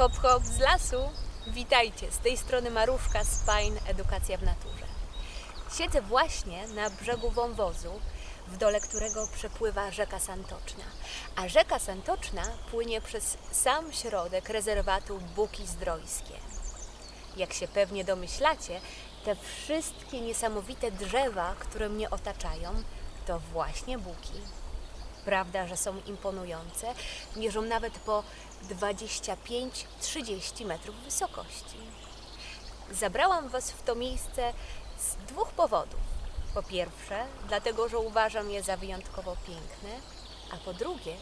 Hop hop z lasu. Witajcie, z tej strony Maruszka z Edukacja w Naturze. Siedzę właśnie na brzegu wąwozu, w dole którego przepływa rzeka Santoczna. A rzeka Santoczna płynie przez sam środek rezerwatu Buki Zdrojskie. Jak się pewnie domyślacie, te wszystkie niesamowite drzewa, które mnie otaczają, to właśnie buki. Prawda, że są imponujące, mierzą nawet po 25-30 metrów wysokości. Zabrałam Was w to miejsce z dwóch powodów. Po pierwsze, dlatego, że uważam je za wyjątkowo piękne, a po drugie,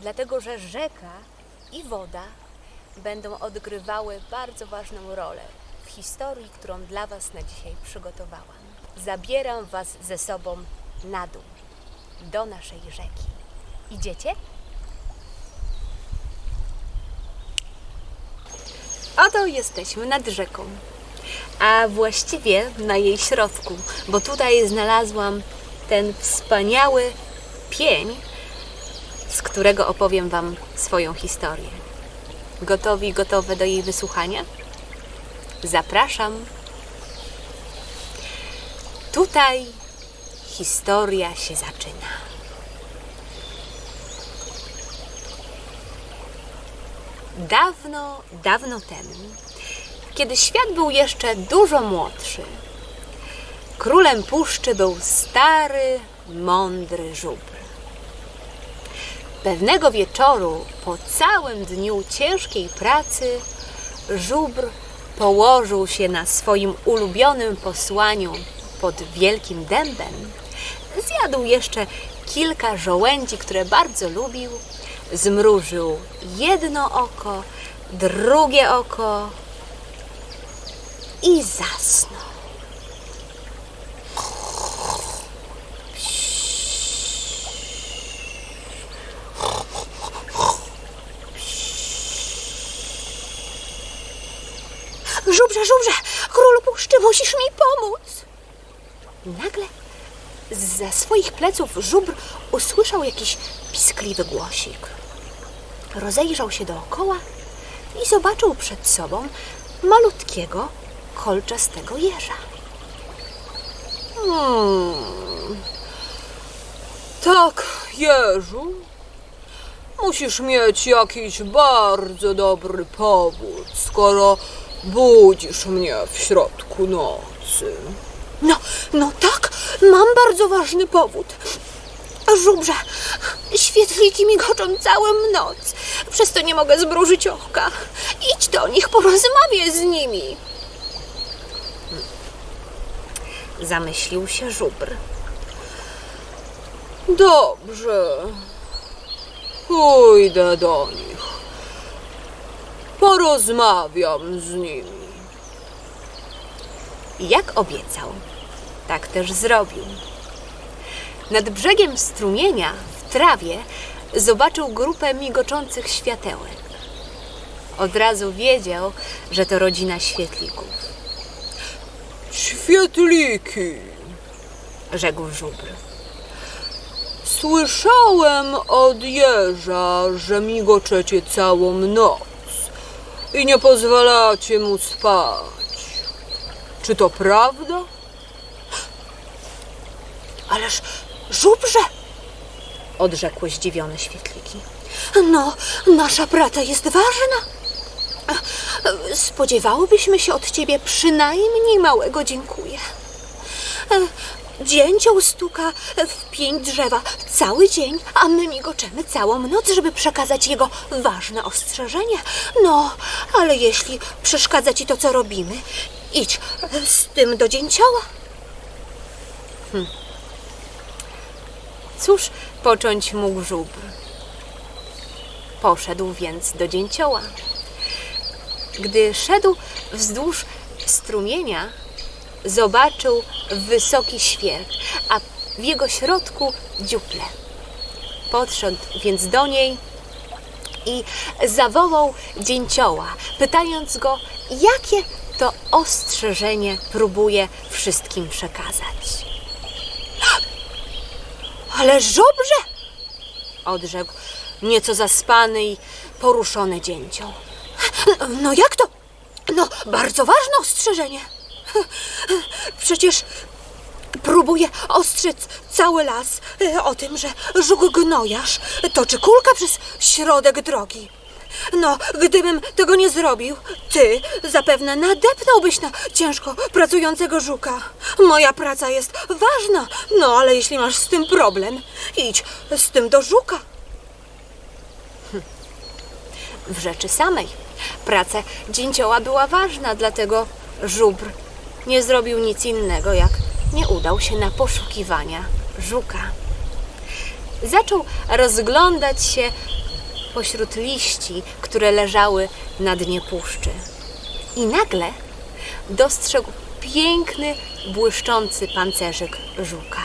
dlatego, że rzeka i woda będą odgrywały bardzo ważną rolę w historii, którą dla Was na dzisiaj przygotowałam. Zabieram Was ze sobą na dół, do naszej rzeki. Idziecie? Oto jesteśmy nad rzeką, a właściwie na jej środku, bo tutaj znalazłam ten wspaniały pień, z którego opowiem Wam swoją historię. Gotowi, gotowe do jej wysłuchania? Zapraszam. Tutaj historia się zaczyna. Dawno, dawno temu, kiedy świat był jeszcze dużo młodszy, królem puszczy był stary, mądry żubr. Pewnego wieczoru, po całym dniu ciężkiej pracy, żubr położył się na swoim ulubionym posłaniu pod wielkim dębem. Zjadł jeszcze kilka żołędzi, które bardzo lubił. Zmrużył jedno oko, drugie oko i zasnął. Żubrze, żubrze, królu puszczy, musisz mi pomóc. Nagle za swoich pleców żubr usłyszał jakiś piskliwy głosik. Rozejrzał się dookoła i zobaczył przed sobą malutkiego, kolczastego jeża. Hmm. Tak, Jeżu. Musisz mieć jakiś bardzo dobry powód, skoro budzisz mnie w środku nocy. No, no tak, mam bardzo ważny powód. Żubrze, świetliki migoczą całą noc. Przez to nie mogę zmrużyć oka. Idź do nich, porozmawiaj z nimi. Zamyślił się żubr. Dobrze. Pójdę do nich. Porozmawiam z nimi. Jak obiecał, tak też zrobił. Nad brzegiem strumienia w trawie zobaczył grupę migoczących światełek. Od razu wiedział, że to rodzina świetlików, Świetliki. rzekł żubr. Słyszałem od jeża, że migoczecie całą noc i nie pozwalacie mu spać. Czy to prawda? Ależ, żubrze, Odrzekły zdziwione świetliki. no, nasza praca jest ważna. Spodziewałybyśmy się od ciebie przynajmniej małego dziękuję. Dzięcioł stuka w pień drzewa cały dzień, a my migoczemy całą noc, żeby przekazać jego ważne ostrzeżenie. No, ale jeśli przeszkadza ci to, co robimy, idź z tym do dzięcioła. Cóż począć mógł żubr? Poszedł więc do dzięcioła. Gdy szedł wzdłuż strumienia, zobaczył wysoki świerk, a w jego środku dziuplę. Podszedł więc do niej i zawołał dzięcioła, pytając go, jakie to ostrzeżenie próbuje wszystkim przekazać. Ale żubrze! odrzekł nieco zaspany i poruszony dzięcioł. No jak to? No, bardzo ważne ostrzeżenie. Przecież próbuje ostrzec cały las e, o tym, że żuk toczy kulka przez środek drogi. No, gdybym tego nie zrobił, ty zapewne nadepnąłbyś na ciężko pracującego żuka. Moja praca jest ważna, no ale jeśli masz z tym problem, idź z tym do żuka. W rzeczy samej praca dzięcioła była ważna, dlatego żubr nie zrobił nic innego, jak nie udał się na poszukiwania żuka. Zaczął rozglądać się pośród liści, które leżały na dnie puszczy. I nagle dostrzegł piękny, błyszczący pancerzyk żuka.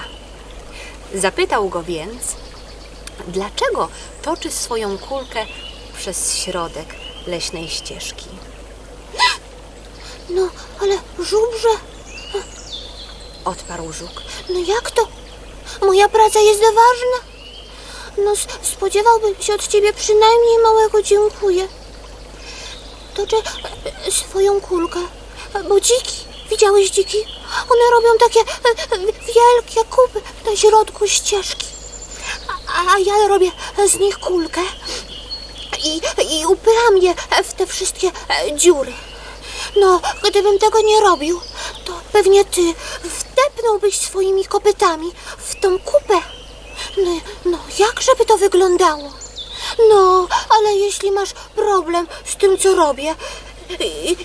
Zapytał go więc, dlaczego toczy swoją kulkę przez środek leśnej ścieżki. No, ale żubrze, Odparł żuk. no jak to? Moja praca jest ważna. No, spodziewałbym się od ciebie przynajmniej małego dziękuję. Toczę e, swoją kulkę, bo dziki, widziałeś dziki? One robią takie e, e, wielkie kupy na środku ścieżki. A, a ja robię z nich kulkę i, i upycham je w te wszystkie e, dziury. No, gdybym tego nie robił, to pewnie ty wdepnąłbyś swoimi kopytami w tą kupę. No, no jak żeby to wyglądało? No, ale jeśli masz problem z tym, co robię,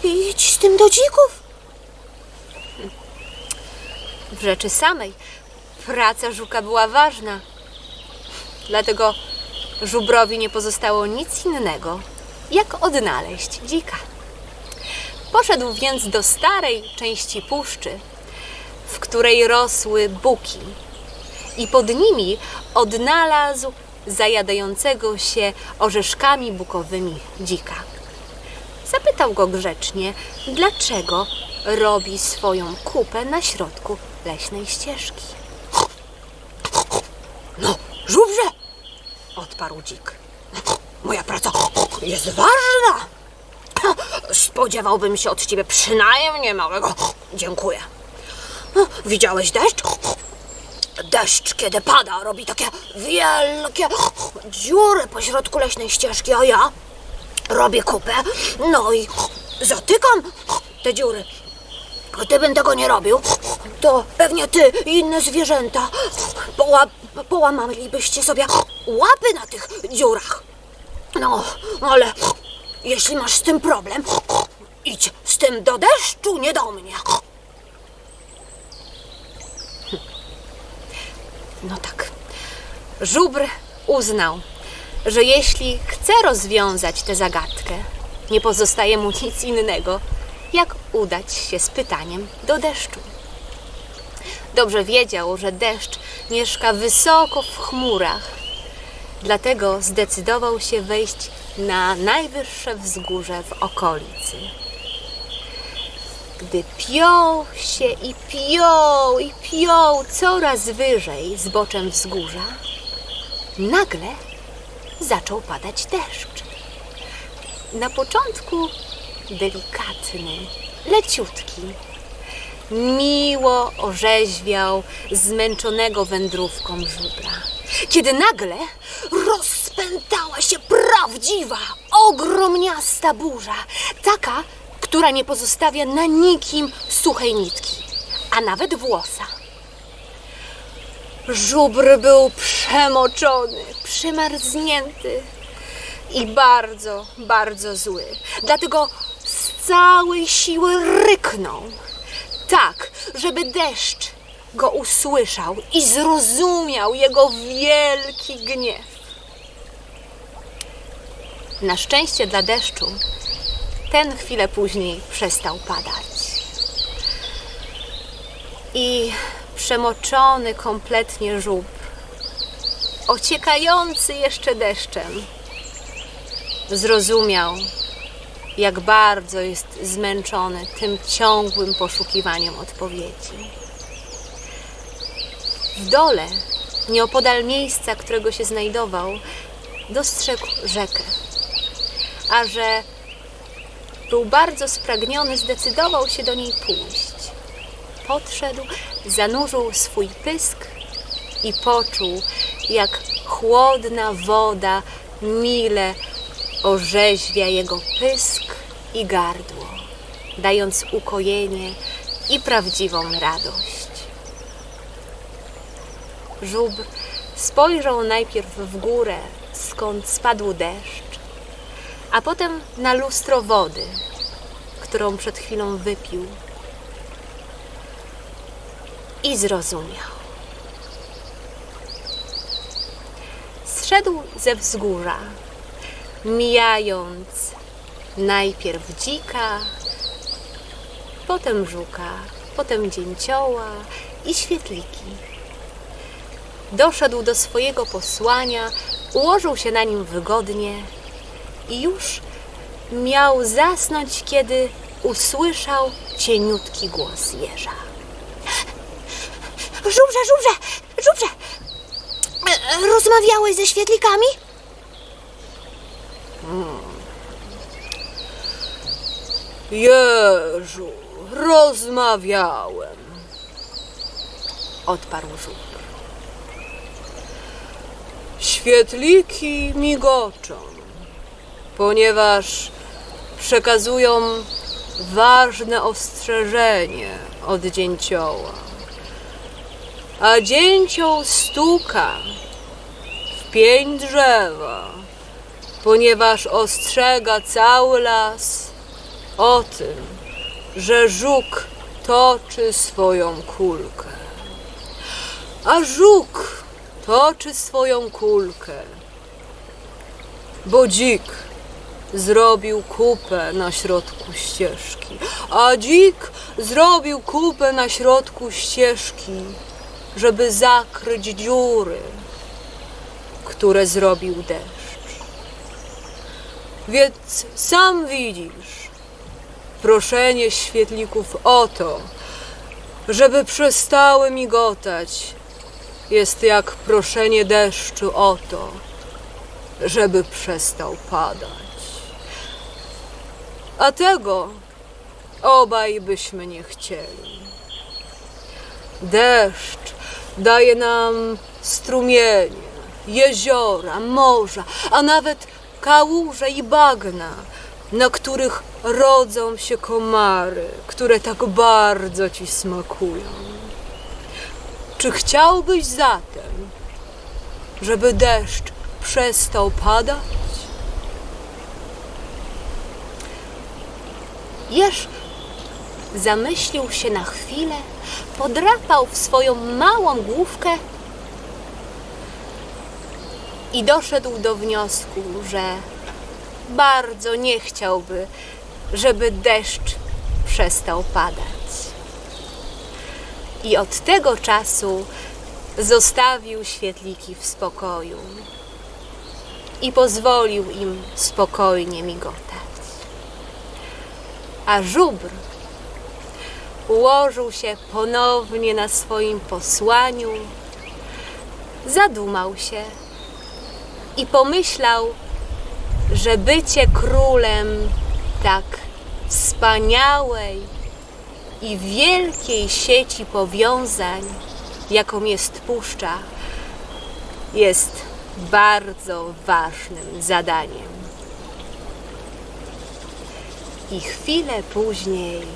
idź z tym do dzików. W rzeczy samej praca żuka była ważna. Dlatego żubrowi nie pozostało nic innego, jak odnaleźć dzika. Poszedł więc do starej części puszczy, w której rosły buki, i pod nimi odnalazł zajadającego się orzeszkami bukowymi dzika. Zapytał go grzecznie, dlaczego robi swoją kupę na środku leśnej ścieżki. No, żubrze, odparł dzik. Moja praca jest ważna. Spodziewałbym się od ciebie przynajmniej małego dziękuję. Widziałeś deszcz? Deszcz, kiedy pada, robi takie wielkie dziury po środku leśnej ścieżki, a ja robię kupę, no i zatykam te dziury. Gdybym tego nie robił, to pewnie ty i inne zwierzęta poła, połamalibyście sobie łapy na tych dziurach. No, ale jeśli masz z tym problem, idź z tym do deszczu, nie do mnie. No tak. Żubr uznał, że jeśli chce rozwiązać tę zagadkę, nie pozostaje mu nic innego, jak udać się z pytaniem do deszczu. Dobrze wiedział, że deszcz mieszka wysoko w chmurach, dlatego zdecydował się wejść na najwyższe wzgórze w okolicy. Gdy piął się i piął i piął coraz wyżej zboczem wzgórza, nagle zaczął padać deszcz. Na początku delikatny, leciutki. Miło orzeźwiał zmęczonego wędrówką żubra. Kiedy nagle rozpętała się prawdziwa, ogromniasta burza. Taka, która nie pozostawia na nikim suchej nitki, a nawet włosa. Żubr był przemoczony, przymarznięty i bardzo, bardzo zły. Dlatego z całej siły ryknął, tak, żeby deszcz go usłyszał i zrozumiał jego wielki gniew. Na szczęście dla deszczu ten chwilę później przestał padać. I przemoczony kompletnie żub, ociekający jeszcze deszczem, zrozumiał, jak bardzo jest zmęczony tym ciągłym poszukiwaniem odpowiedzi. W dole, nieopodal miejsca, którego się znajdował, dostrzegł rzekę. A że był bardzo spragniony, zdecydował się do niej pójść. Podszedł, zanurzył swój pysk i poczuł, jak chłodna woda mile orzeźwia jego pysk i gardło, dając ukojenie i prawdziwą radość. Żubr spojrzał najpierw w górę, skąd spadł deszcz, a potem na lustro wody, którą przed chwilą wypił. I zrozumiał. Zszedł ze wzgórza, mijając najpierw dzika, potem żuka, potem dzięcioła i świetliki. Doszedł do swojego posłania, ułożył się na nim wygodnie i już miał zasnąć, kiedy usłyszał cieniutki głos jeża. Żubrze, żubrze, żubrze! Rozmawiałeś ze świetlikami? Jeżu, rozmawiałem. Odparł żółw. Świetliki migoczą, ponieważ przekazują ważne ostrzeżenie od dzięcioła. A dzięcioł stuka w pień drzewa, ponieważ ostrzega cały las o tym, że żuk toczy swoją kulkę. A żuk toczy swoją kulkę, bo dzik zrobił kupę na środku ścieżki, a dzik zrobił kupę na środku ścieżki, żeby zakryć dziury, które zrobił deszcz. Więc sam widzisz proszenie świetlików o to, żeby przestały migotać, jest jak proszenie deszczu o to, żeby przestał padać. A tego obaj byśmy nie chcieli. Deszcz daje nam strumienie, jeziora, morza, a nawet kałuże i bagna, na których rodzą się komary, które tak bardzo ci smakują. Czy chciałbyś zatem, żeby deszcz przestał padać? Jeż zamyślił się na chwilę, podrapał w swoją małą główkę i doszedł do wniosku, że bardzo nie chciałby, żeby deszcz przestał padać. I od tego czasu zostawił świetliki w spokoju i pozwolił im spokojnie migotać. A żubr ułożył się ponownie na swoim posłaniu, zadumał się i pomyślał, że bycie królem tak wspaniałej i wielkiej sieci powiązań, jaką jest puszcza, jest bardzo ważnym zadaniem. I chwilę później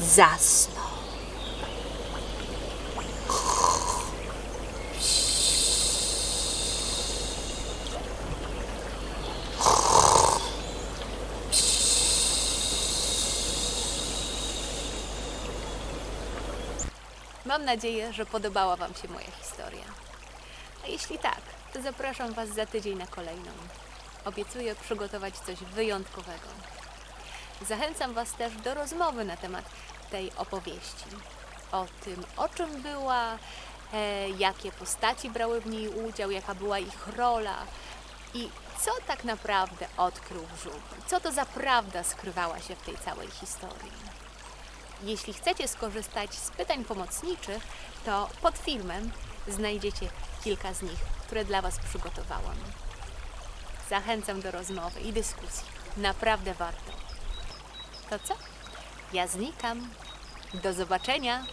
zasnął. Mam nadzieję, że podobała Wam się moja historia. A jeśli tak, to zapraszam Was za tydzień na kolejną. Obiecuję przygotować coś wyjątkowego. Zachęcam Was też do rozmowy na temat tej opowieści. O tym, o czym była, e, jakie postaci brały w niej udział, jaka była ich rola i co tak naprawdę odkrył żółw. Co to za prawda skrywała się w tej całej historii. Jeśli chcecie skorzystać z pytań pomocniczych, to pod filmem znajdziecie kilka z nich, które dla Was przygotowałam. Zachęcam do rozmowy i dyskusji. naprawdę warto. To co? Ja znikam. Do zobaczenia.